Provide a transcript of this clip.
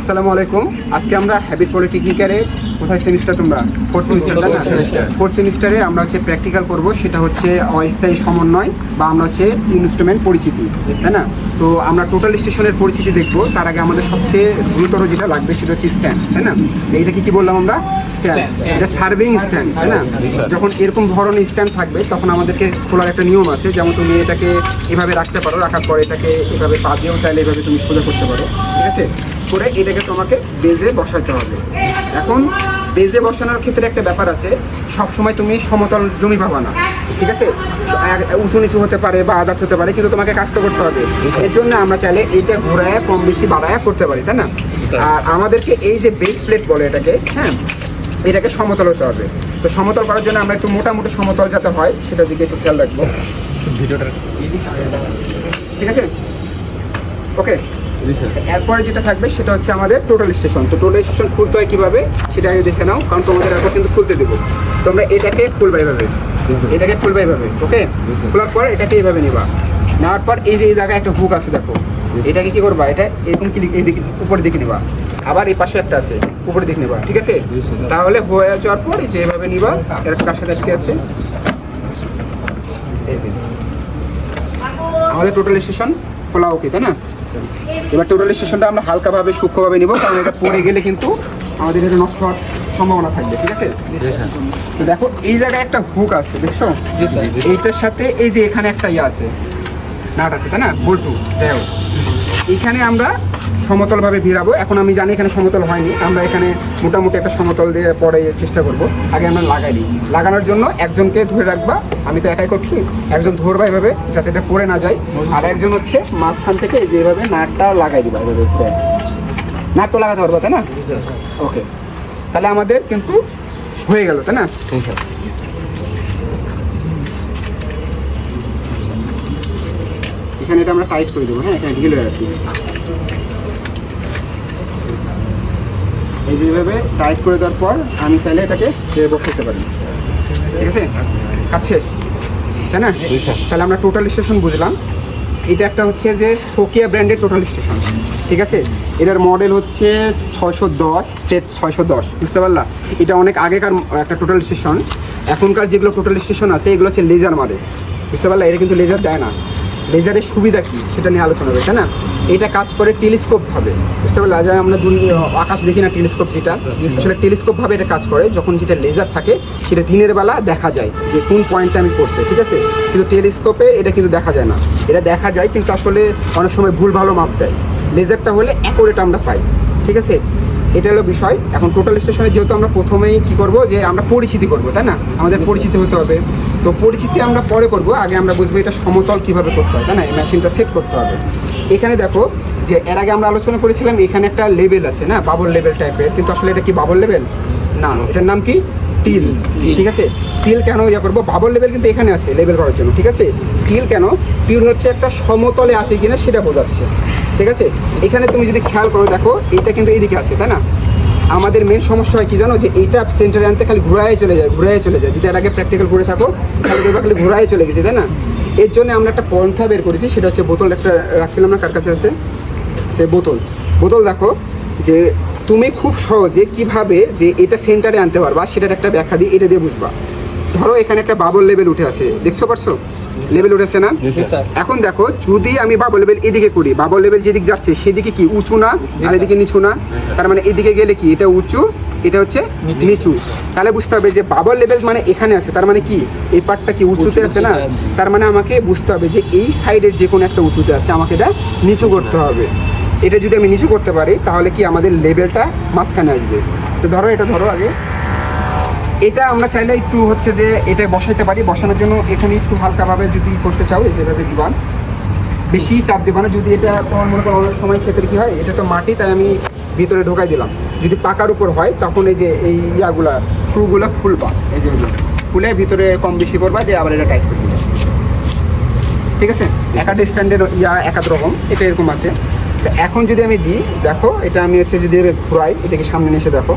আসসালামু আলাইকুম। আজকে আমরা হ্যাবিট পলিটেকনিকারের কোথায় সেমিস্টার তোমরা? ফোর্থ সেমিস্টার ফোর্থ সেমিস্টারে আমরা হচ্ছে প্র্যাকটিক্যাল করব সেটা হচ্ছে অস্থায়ী সমন্বয় বা আমরা হচ্ছে ইনস্ট্রুমেন্ট পরিচিতি তাই না? তো আমরা টোটাল স্টেশনের পরিচিতি দেখব তার আগে আমাদের সবচেয়ে গুরুতর যেটা লাগবে সেটা হচ্ছে স্ট্যান্ড তাই না? এইটা কি কি বললাম আমরা? স্ট্যান্ড এটা সার্ভিং স্ট্যান্ড তাই না? যখন এরকম ধরনের স্ট্যান্ড থাকবে তখন আমাদেরকে খোলার একটা নিয়ম আছে যেমন তুমি এটাকে এভাবে রাখতে পারো রাখার পরে এটাকে এভাবে পা দিয়েও চাইলে এভাবে তুমি সোজা করতে পারো। আছে করে এটাকে তোমাকে বেজে বসাতে হবে। এখন বেজে বসানোর ক্ষেত্রে একটা ব্যাপার আছে সব সময় তুমি সমতল জমি পাবা না ঠিক আছে? উঁচু নিচু হতে পারে বা আদার্স হতে পারে কিন্তু তোমাকে কাজ তো করতে হবে। এর জন্য আমরা চাইলে এইটা ঘোরায় কম বেশি বাড়ায় করতে পারি তাই না? আর আমাদেরকে এই যে বেস প্লেট বলে এটাকে হ্যাঁ এটাকে সমতল হতে হবে। তো সমতল করার জন্য আমরা একটু মোটামুটি সমতল যাতে হয় সেটার দিকে একটু খেয়াল রাখব। ভিডিওটা ঠিক আছে? ওকে এরপরে যেটা থাকবে সেটা হচ্ছে আমাদের টোটাল স্টেশন তো টোটাল স্টেশন খুলতে হয় কীভাবে? সেটা আগে দেখে নাও, কারণ তোমাদের এরপর কিন্তু খুলতে দেবো। তোমরা এটাকে খুলবে এইভাবে এটাকে খুলবে এইভাবে ওকে খোলার পর এটাকে এইভাবে নিবা। নেওয়ার পর এই যে এই জায়গায় একটা হুক আছে, দেখো। এটাকে কি করবা? এটা এরকম কি এই দিকে উপরের দিকে নিবা। আবার এই পাশে একটা আছে, উপরের দিকে নিবা, ঠিক আছে? তাহলে হয়ে যাওয়ার পর এই যে এইভাবে নিবা এটা কার সাথে আটকে আছে। আমাদের টোটাল স্টেশন খোলা ওকে তাই না? এবার টোটালি স্টেশনটা আমরা হালকাভাবে সূক্ষ্মভাবে নিব কারণ এটা পড়ে গেলে কিন্তু আমাদের এটা নষ্ট হওয়ার সম্ভাবনা থাকবে ঠিক আছে? তো দেখো এই জায়গায় একটা হুক আছে দেখছ? এইটার সাথে এই যে এখানে একটা ইয়ে আছে নাট আছে তাই না? বল্টু দেখো এখানে আমরা সমতলভাবে ভিড়াবো। এখন আমি জানি এখানে সমতল হয়নি। আমরা এখানে মোটামুটি একটা সমতল দিয়ে পরে চেষ্টা করব। আগে আমরা লাগাই দিই। লাগানোর জন্য একজনকে ধরে রাখবা। আমি তো একাই করছি। একজন ধরবা এভাবে যাতে এটা পড়ে না যায়। আর একজন হচ্ছে মাঝখান থেকে যেভাবে নাটটা লাগাই দিবা। এভাবে নাট তো লাগাতে পারব তাই না? ওকে। তাহলে আমাদের কিন্তু হয়ে গেল তাই না? এখানে এটা আমরা টাইট করে দেবো হ্যাঁ? এখানে ঢিল হয়ে আছে এই যে এইভাবে টাইট করে দেওয়ার পর আমি চাইলে এটাকে বসাতে পারি ঠিক আছে? কাজ শেষ। তাই না? তাহলে আমরা টোটাল স্টেশন বুঝলাম। এটা একটা হচ্ছে যে সোকিয়া ব্র্যান্ডের টোটাল স্টেশন ঠিক আছে? এটার মডেল হচ্ছে ছয়শো দশ সেট ছয়শো দশ। বুঝতে পারলা? এটা অনেক আগেকার একটা টোটাল স্টেশন এখনকার যেগুলো টোটাল স্টেশন আছে এগুলো হচ্ছে লেজার মারে বুঝতে পারলা? এটা কিন্তু লেজার দেয় না। লেজারের সুবিধা কী? সেটা নিয়ে আলোচনা হবে তাই না? এটা কাজ করে টেলিস্কোপ ভাবে। বুঝতে পারলা? যে আমরা আকাশ দেখি না টেলিস্কোপ যেটা? আসলে টেলিস্কোপ ভাবে এটা কাজ করে যখন যেটা লেজার থাকে সেটা দিনের বেলা দেখা যায় যে কোন পয়েন্টটা আমি করছে ঠিক আছে? কিন্তু টেলিস্কোপে এটা কিন্তু দেখা যায় না। এটা দেখা যায় কিন্তু আসলে অনেক সময় ভুল ভালো মাপ দেয়। লেজারটা হলে অ্যাকোরেট আমরা পাই ঠিক আছে? এটা হলো বিষয়। এখন টোটাল স্টেশনে যেহেতু আমরা প্রথমেই কি করব যে আমরা পরিচিতি করব তাই না? আমাদের পরিচিতি হতে হবে। তো পরিচিতি আমরা পরে করব আগে আমরা বুঝব এটা সমতল কীভাবে করতে হয় তাই না? এই মেশিনটা সেট করতে হবে। এখানে দেখো যে এর আগে আমরা আলোচনা করেছিলাম এখানে একটা লেভেল আছে না? বাবল লেভেল টাইপের কিন্তু আসলে এটা কি বাবল লেভেল না এটার নাম কি? টিল ঠিক আছে? টিল কেন ইয়া করব? বাবল লেভেল কিন্তু এখানে আছে লেভেল করার জন্য। ঠিক আছে? টিল কেন? টিল হচ্ছে একটা সমতলে আছে কিনা সেটা বোঝাচ্ছে। ঠিক আছে? এখানে তুমি যদি খেয়াল করো, দেখো, এটা কিন্তু এইদিকে আছে, তাই না? আমাদের মেন সমস্যা হয় কি জানো? যে এইটা সেন্টারে আনতে খালি ঘুরায় চলে যায়, ঘুরায় চলে যায়। যদি এর আগে প্র্যাকটিক্যাল করে থাকো, তাহলে দেখবে খালি ঘুরায় চলে গেছে, তাই না? এর জন্য আমরা একটা পন্থা বের করেছি, সেটা হচ্ছে বোতল। একটা রাখছিলাম না, কার কাছে আছে? সে বোতল। বোতল দেখো, যে তুমি খুব সহজে কীভাবে যে এটা সেন্টারে আনতে পারবা, সেটার একটা ব্যাখ্যা দিয়ে এটা দিয়ে বুঝবা। ধরো, এখানে একটা বাবল লেভেল উঠে আছে, দেখছ, পারছ? লেভেল উঠেছে না? এখন দেখো যদি আমি বাবল লেভেল এদিকে করি বাবল লেভেল যেদিকে যাচ্ছে সেদিকে কি উঁচু না আর এদিকে নিচু না? তার মানে এদিকে গেলে কি? এটা উঁচু এটা হচ্ছে নিচু। তাহলে বুঝতে হবে যে বাবল লেভেল মানে এখানে আছে তার মানে কি? এই পার্টটা কি উঁচুতে আছে না? তার মানে আমাকে বুঝতে হবে যে এই সাইডের যে কোনো একটা উঁচুতে আছে আমাকে এটা নিচু করতে হবে। এটা যদি আমি নিচু করতে পারি তাহলে কি আমাদের লেভেলটা মাঝখানে আসবে? তো ধরো এটা ধরো আগে। এটা আমরা চাইলে একটু হচ্ছে যে এটা বসাইতে পারি। বসানোর জন্য এখানে একটু হালকাভাবে যদি করতে চাও যেভাবে দিবান। বেশি চাপ দেবা না। যদি এটা তোমার মনে করো অনেক সময় ক্ষেত্রে কী হয়, এটা তো মাটি, তাই আমি ভিতরে ঢোকাই দিলাম। যদি পাকার উপর হয়, তখন এই যে এই ইয়াগুলা স্ক্রুগুলো খুলবা। এই যে এগুলো। খুলে ভিতরে কম বেশি করবা, দিয়ে আবার এটা টাইট করে দিবা। ঠিক আছে? এক একটা স্ট্যান্ডের ইয়া এক এক রকম, এটা এরকম আছে। তো এখন যদি আমি দিই, দেখো, এটা আমি হচ্ছে যদি ঘুরাই, এটাকে সামনে এসে দেখো।